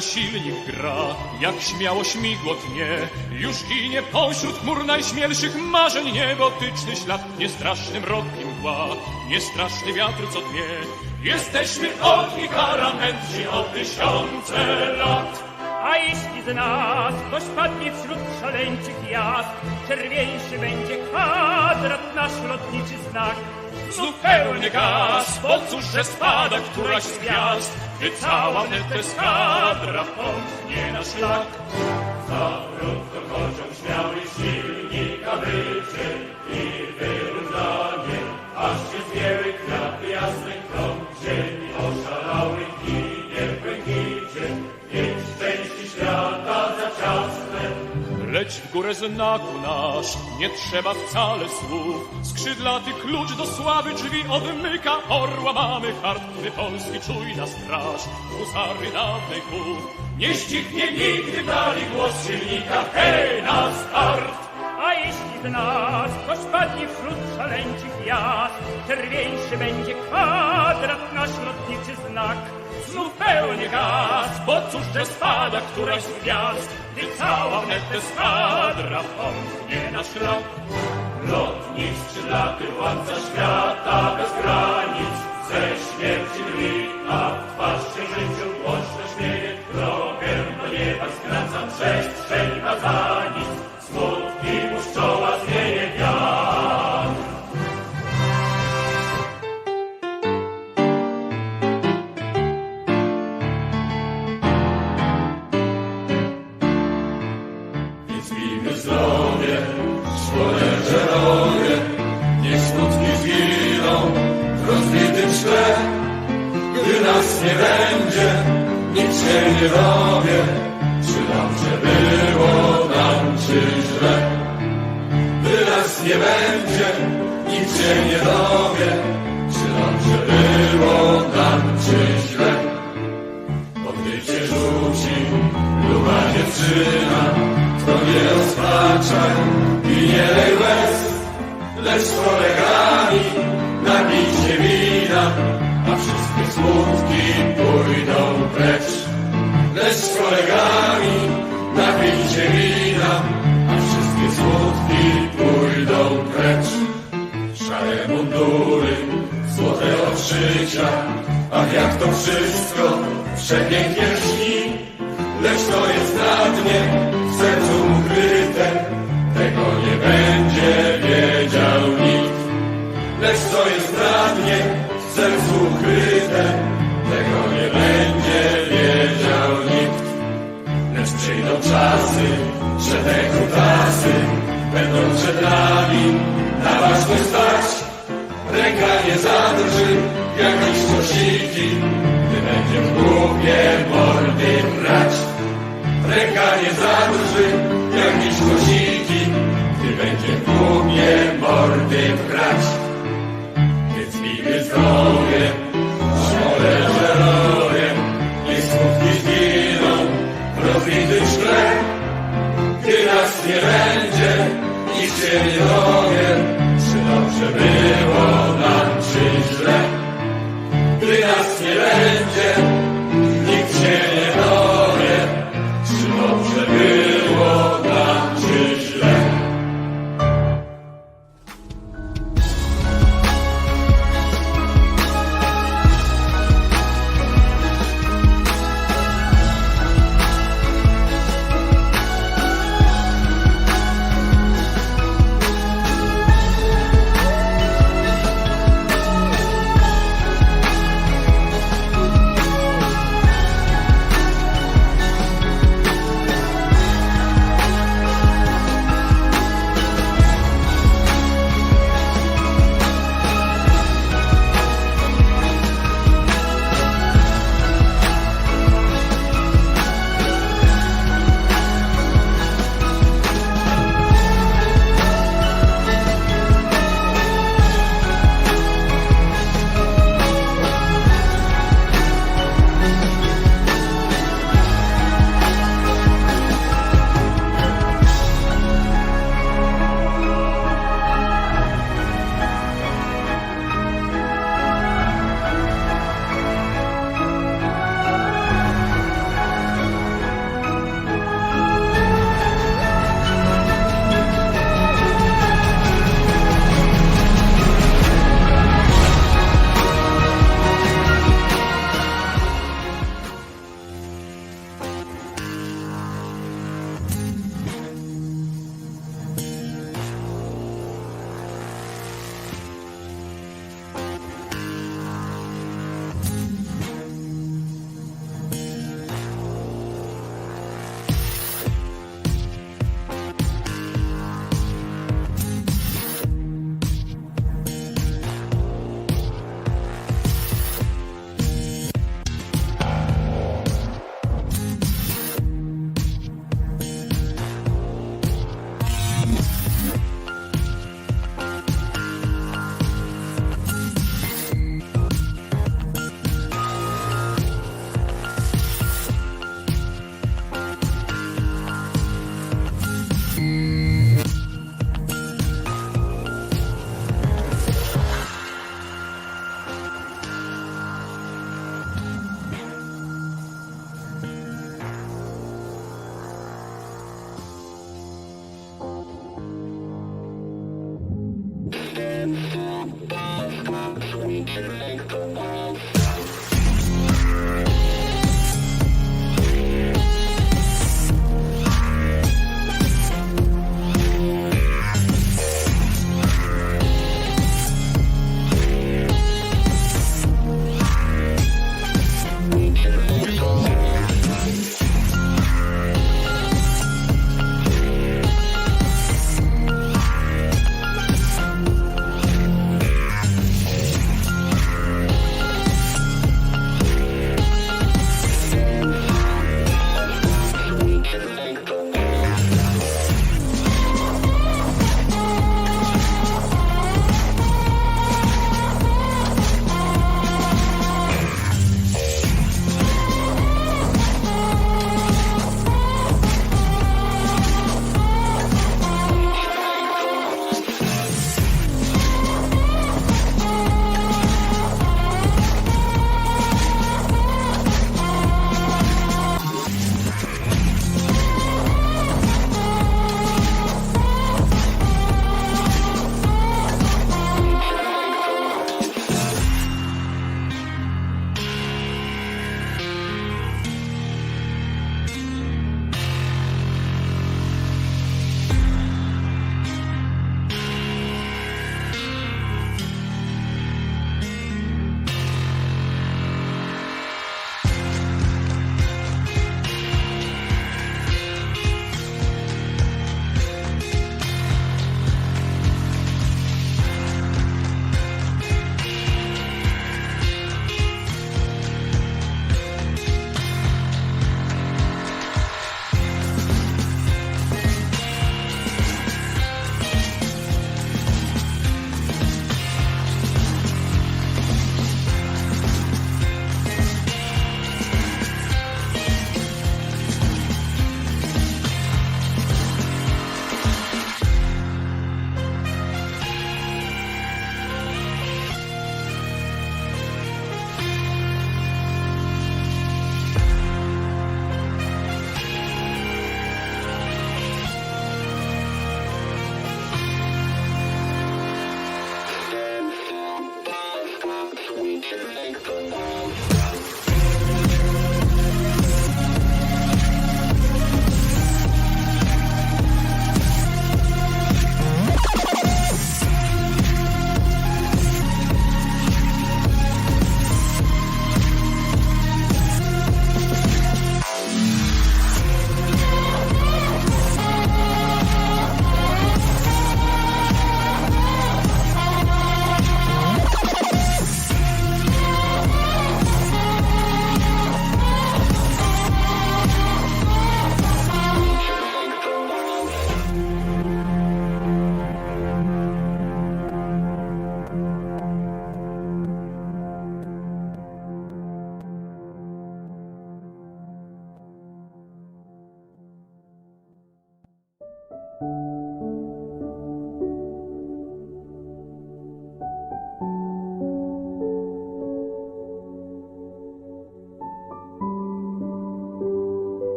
Silnik gra, jak śmiało śmigło tnie, już ginie pośród chmur najśmielszych marzeń niebotyczny ślad, niestraszny mrok i mgła, niestraszny wiatr co dnie. Jesteśmy ogni karamędrzy o tysiące lat. A jeśli z nas ktoś padnie wśród szaleńczych jazd, czerwieńszy będzie kwadrat nasz lotniczy znak. Pełny gaz, bo cóż, że spada któraś z gwiazd, gdy cała wnet eskadra pomknie na szlak. Za krótko kocioł śmiały silnika wycie i W górę znaku nasz, nie trzeba wcale słów. Skrzydlaty klucz do sławy drzwi odmyka, orła mamy hart, my Polski czujna straż, husary dawnej kół. Nie ścichnie nigdy dali głos silnika, hej, na start! Jeśli z nas ktoś padnie wśród szaleńczych jazd, czerwieńszy będzie kwadrat nasz lotniczy znak. Znów pełny gaz, bo cóż, że spada któraś z gwiazd, gdy cała wnet eskadra pomknie na szlak. Lotnik skrzydlaty, władca świata bez granic, ze śmierci drwi, a w twarz się życiu głośno śmieje. Drogę do nieba skracam, przestrzeń ma za nas nie będzie, nic się nie dowie, czy dobrze było nam, czy źle. Nas nie będzie, nic się nie dowie, czy dobrze było nam, czy źle. Bo gdy cię rzuci luba dziewczyna, to nie rozpaczaj i nie lej łez, lecz kolegami napij się wina, a wszystkie smutki pójdą precz. Lecz z kolegami napij się wina, a wszystkie smutki pójdą precz. Szare mundury, złote odszycia, ach jak to wszystko przepięknie lśni. Lecz to jest na dnie, w sercu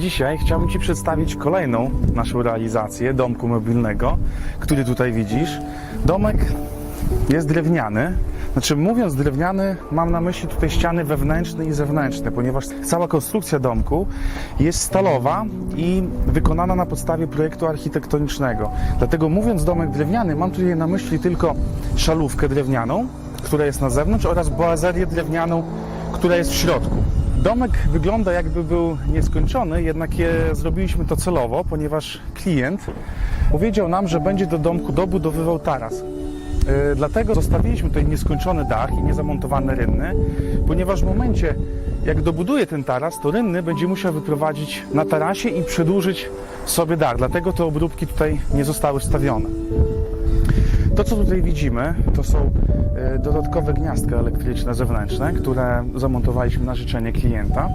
Dzisiaj chciałbym Ci przedstawić kolejną naszą realizację domku mobilnego, który tutaj widzisz. Domek jest drewniany. Znaczy, mówiąc drewniany, mam na myśli tutaj ściany wewnętrzne i zewnętrzne, ponieważ cała konstrukcja domku jest stalowa i wykonana na podstawie projektu architektonicznego. Dlatego mówiąc domek drewniany, mam tutaj na myśli tylko szalówkę drewnianą, która jest na zewnątrz oraz boazerię drewnianą, która jest w środku. Domek wygląda jakby był nieskończony, jednak je zrobiliśmy to celowo, ponieważ klient powiedział nam, że będzie do domku dobudowywał taras. Yy, Dlatego zostawiliśmy tutaj nieskończony dach i niezamontowane rynny, ponieważ w momencie, jak dobuduje ten taras, to rynny będzie musiał wyprowadzić na tarasie i przedłużyć sobie dach. Dlatego te obróbki tutaj nie zostały wstawione. To, co tutaj widzimy, to są e, dodatkowe gniazdka elektryczne zewnętrzne, które zamontowaliśmy na życzenie klienta.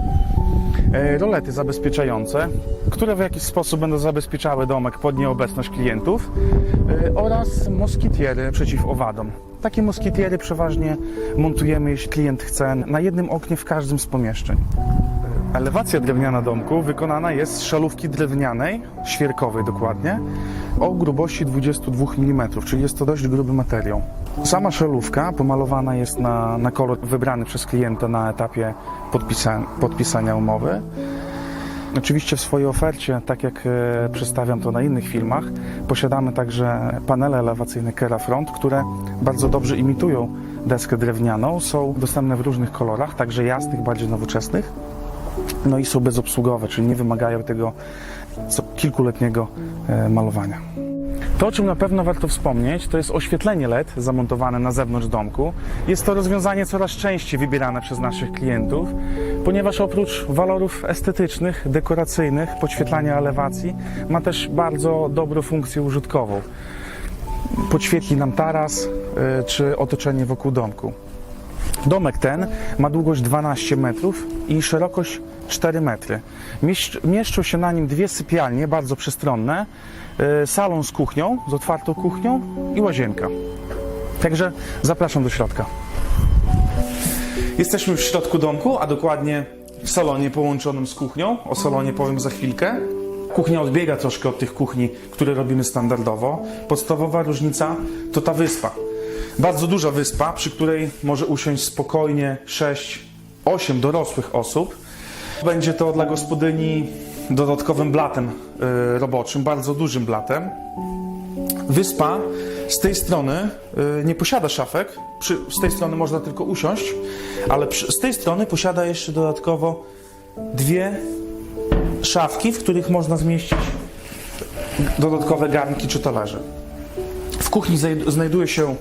E, Rolety zabezpieczające, które w jakiś sposób będą zabezpieczały domek pod nieobecność klientów e, oraz moskitiery przeciw owadom. Takie moskitiery przeważnie montujemy, jeśli klient chce, na jednym oknie w każdym z pomieszczeń. Elewacja drewniana domku wykonana jest z szalówki drewnianej, świerkowej dokładnie, o grubości 22 mm, czyli jest to dość gruby materiał. Sama szalówka pomalowana jest na, na kolor wybrany przez klienta na etapie podpisa, podpisania umowy. Oczywiście w swojej ofercie, tak jak e, przedstawiam to na innych filmach, posiadamy także panele elewacyjne Kera Front, które bardzo dobrze imitują deskę drewnianą. Są dostępne w różnych kolorach, także jasnych, bardziej nowoczesnych. No i są bezobsługowe, czyli nie wymagają tego kilkuletniego e, malowania. To, o czym na pewno warto wspomnieć, to jest oświetlenie LED zamontowane na zewnątrz domku. Jest to rozwiązanie coraz częściej wybierane przez naszych klientów, ponieważ oprócz walorów estetycznych, dekoracyjnych, podświetlania elewacji, ma też bardzo dobrą funkcję użytkową. Podświetli nam taras e, czy otoczenie wokół domku. Domek ten ma długość 12 metrów i szerokość 4 metry. Mieszcz- Mieszczą się na nim dwie sypialnie, bardzo przestronne, e, salon z kuchnią, z otwartą kuchnią i łazienka. Także zapraszam do środka. Jesteśmy w środku domku, a dokładnie w salonie połączonym z kuchnią. O salonie powiem za chwilkę. Kuchnia odbiega troszkę od tych kuchni, które robimy standardowo. Podstawowa różnica to ta wyspa. Bardzo duża wyspa, przy której może usiąść spokojnie 6-8 dorosłych osób. Będzie to dla gospodyni dodatkowym blatem y, roboczym, bardzo dużym blatem. Wyspa z tej strony y, nie posiada szafek. Z tej strony można tylko usiąść, ale z tej strony posiada jeszcze dodatkowo dwie szafki, w których można zmieścić dodatkowe garnki czy talerze. W kuchni znajduje się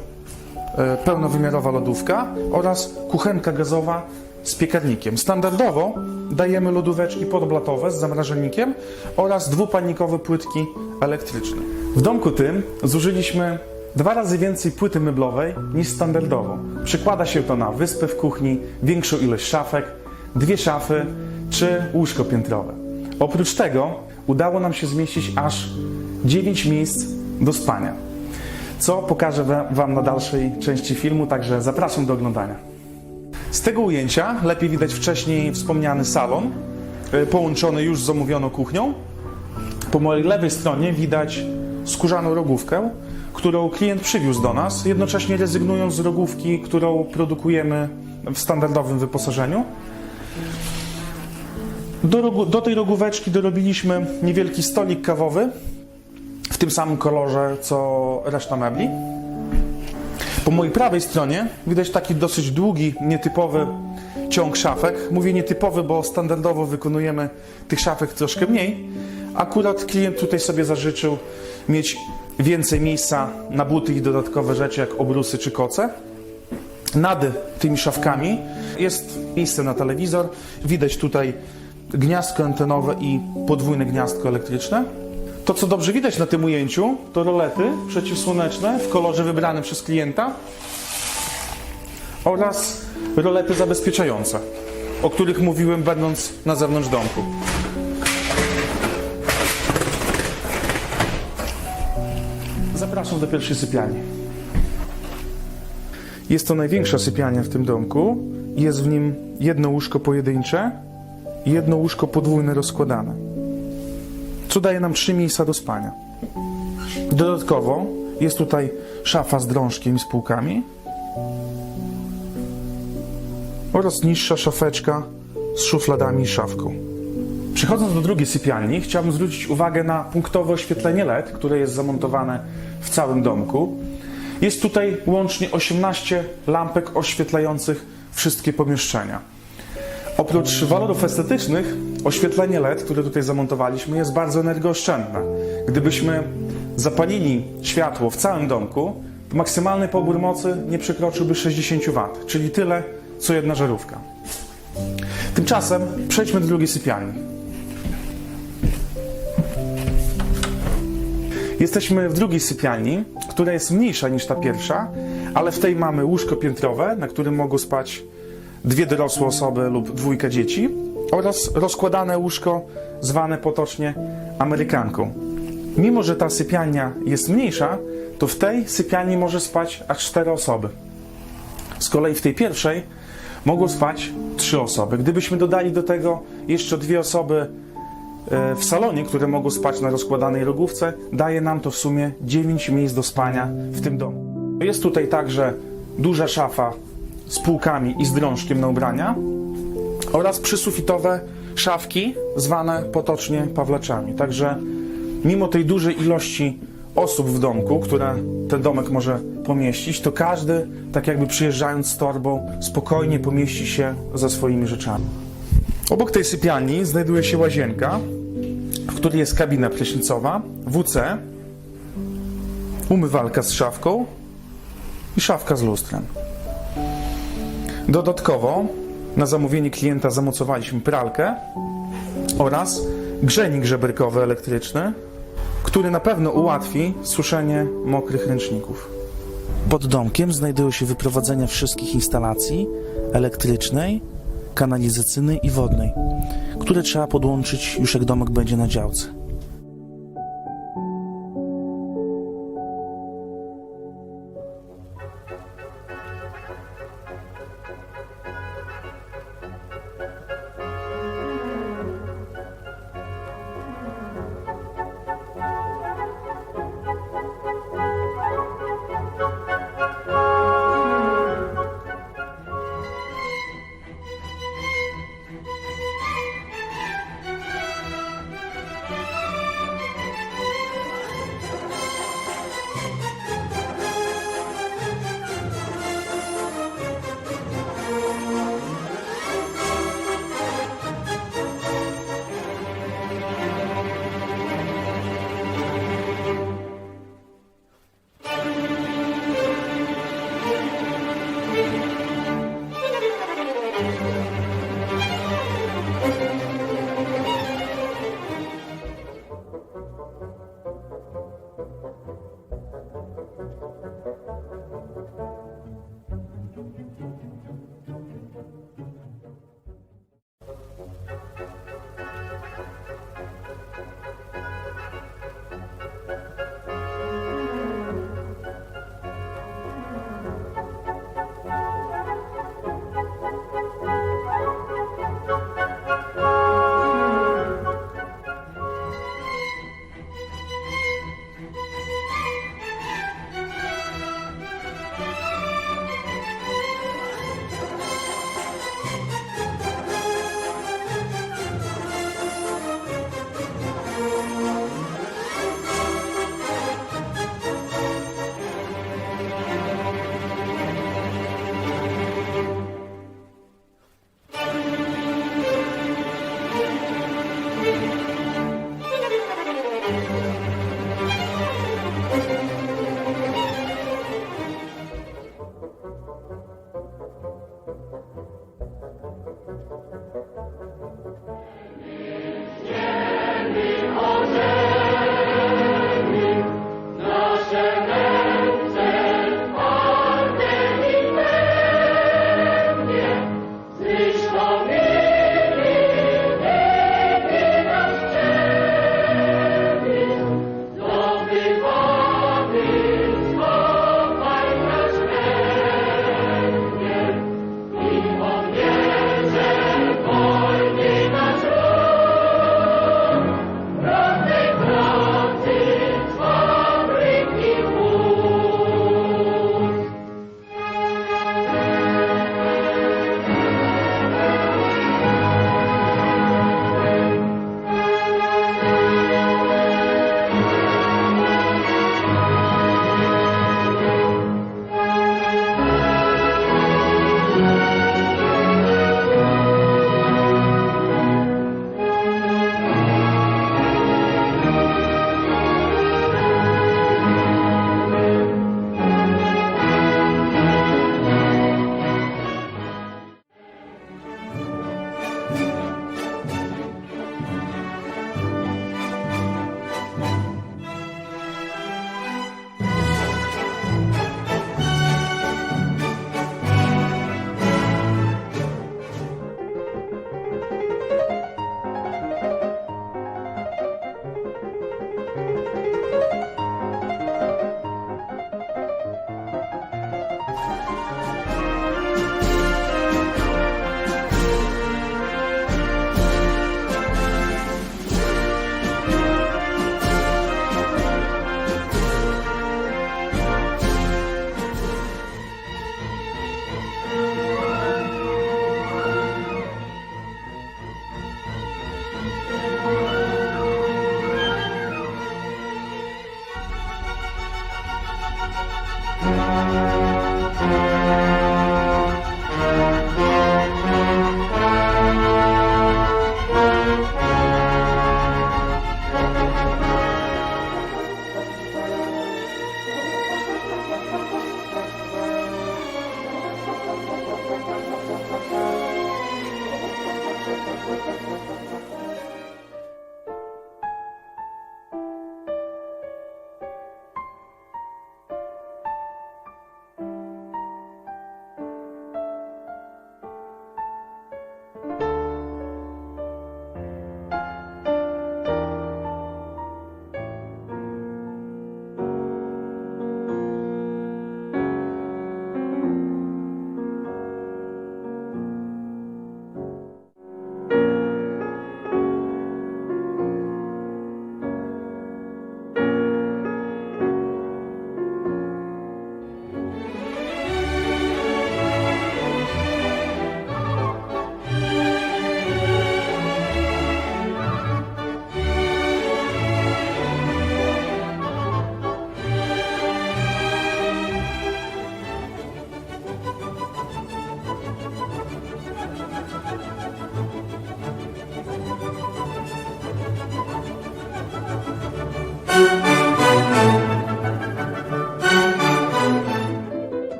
pełnowymiarowa lodówka oraz kuchenka gazowa z piekarnikiem. Standardowo dajemy lodóweczki podblatowe z zamrażalnikiem oraz dwupannikowe płytki elektryczne. W domku tym zużyliśmy dwa razy więcej płyty meblowej niż standardowo. Przekłada się to na wyspę w kuchni, większą ilość szafek, dwie szafy czy łóżko piętrowe. Oprócz tego udało nam się zmieścić aż 9 miejsc do spania, co pokażę wa- Wam na dalszej części filmu, także zapraszam do oglądania. Z tego ujęcia lepiej widać wcześniej wspomniany salon, e, połączony już z zamówioną kuchnią. Po mojej lewej stronie widać skórzaną rogówkę, którą klient przywiózł do nas, jednocześnie rezygnując z rogówki, którą produkujemy w standardowym wyposażeniu. Do, do tej rogóweczki dorobiliśmy niewielki stolik kawowy w tym samym kolorze co reszta mebli. Po mojej prawej stronie widać taki dosyć długi, nietypowy ciąg szafek. Mówię nietypowy, bo standardowo wykonujemy tych szafek troszkę mniej. Akurat klient tutaj sobie zażyczył mieć więcej miejsca na buty i dodatkowe rzeczy, jak obrusy czy koce. Nad tymi szafkami jest miejsce na telewizor. Widać tutaj gniazdko antenowe i podwójne gniazdko elektryczne. To, co dobrze widać na tym ujęciu, to rolety przeciwsłoneczne w kolorze wybranym przez klienta oraz rolety zabezpieczające, o których mówiłem będąc na zewnątrz domku. Zapraszam do pierwszej sypialni. Jest to największa sypialnia w tym domku. Jest w nim jedno łóżko pojedyncze i jedno łóżko podwójne rozkładane, co daje nam trzy miejsca do spania. Dodatkowo jest tutaj szafa z drążkiem i z półkami oraz niższa szafeczka z szufladami i szafką. Przechodząc do drugiej sypialni, chciałbym zwrócić uwagę na punktowe oświetlenie LED, które jest zamontowane w całym domku. Jest tutaj łącznie 18 lampek oświetlających wszystkie pomieszczenia. Oprócz walorów estetycznych, oświetlenie LED, które tutaj zamontowaliśmy, jest bardzo energooszczędne. Gdybyśmy zapalili światło w całym domku, to maksymalny pobór mocy nie przekroczyłby 60 W, czyli tyle, co jedna żarówka. Tymczasem przejdźmy do drugiej sypialni. Jesteśmy w drugiej sypialni, która jest mniejsza niż ta pierwsza, ale w tej mamy łóżko piętrowe, na którym mogą spać dwie dorosłe osoby lub dwójka dzieci oraz rozkładane łóżko zwane potocznie Amerykanką. Mimo, że ta sypialnia jest mniejsza, to w tej sypialni może spać aż cztery osoby. Z kolei w tej pierwszej mogą spać trzy osoby. Gdybyśmy dodali do tego jeszcze dwie osoby e, w salonie, które mogą spać na rozkładanej rogówce, daje nam to w sumie 9 miejsc do spania w tym domu. Jest tutaj także duża szafa z półkami i z drążkiem na ubrania oraz przysufitowe szafki zwane potocznie pawlaczami. Także mimo tej dużej ilości osób w domku, które ten domek może pomieścić, to każdy, tak jakby przyjeżdżając z torbą, spokojnie pomieści się ze swoimi rzeczami. Obok tej sypialni znajduje się łazienka, w której jest kabina prysznicowa, WC, umywalka z szafką i szafka z lustrem. Dodatkowo na zamówienie klienta zamocowaliśmy pralkę oraz grzejnik żeberkowy elektryczny, który na pewno ułatwi suszenie mokrych ręczników. Pod domkiem znajdują się wyprowadzenia wszystkich instalacji elektrycznej, kanalizacyjnej i wodnej, które trzeba podłączyć już jak domek będzie na działce.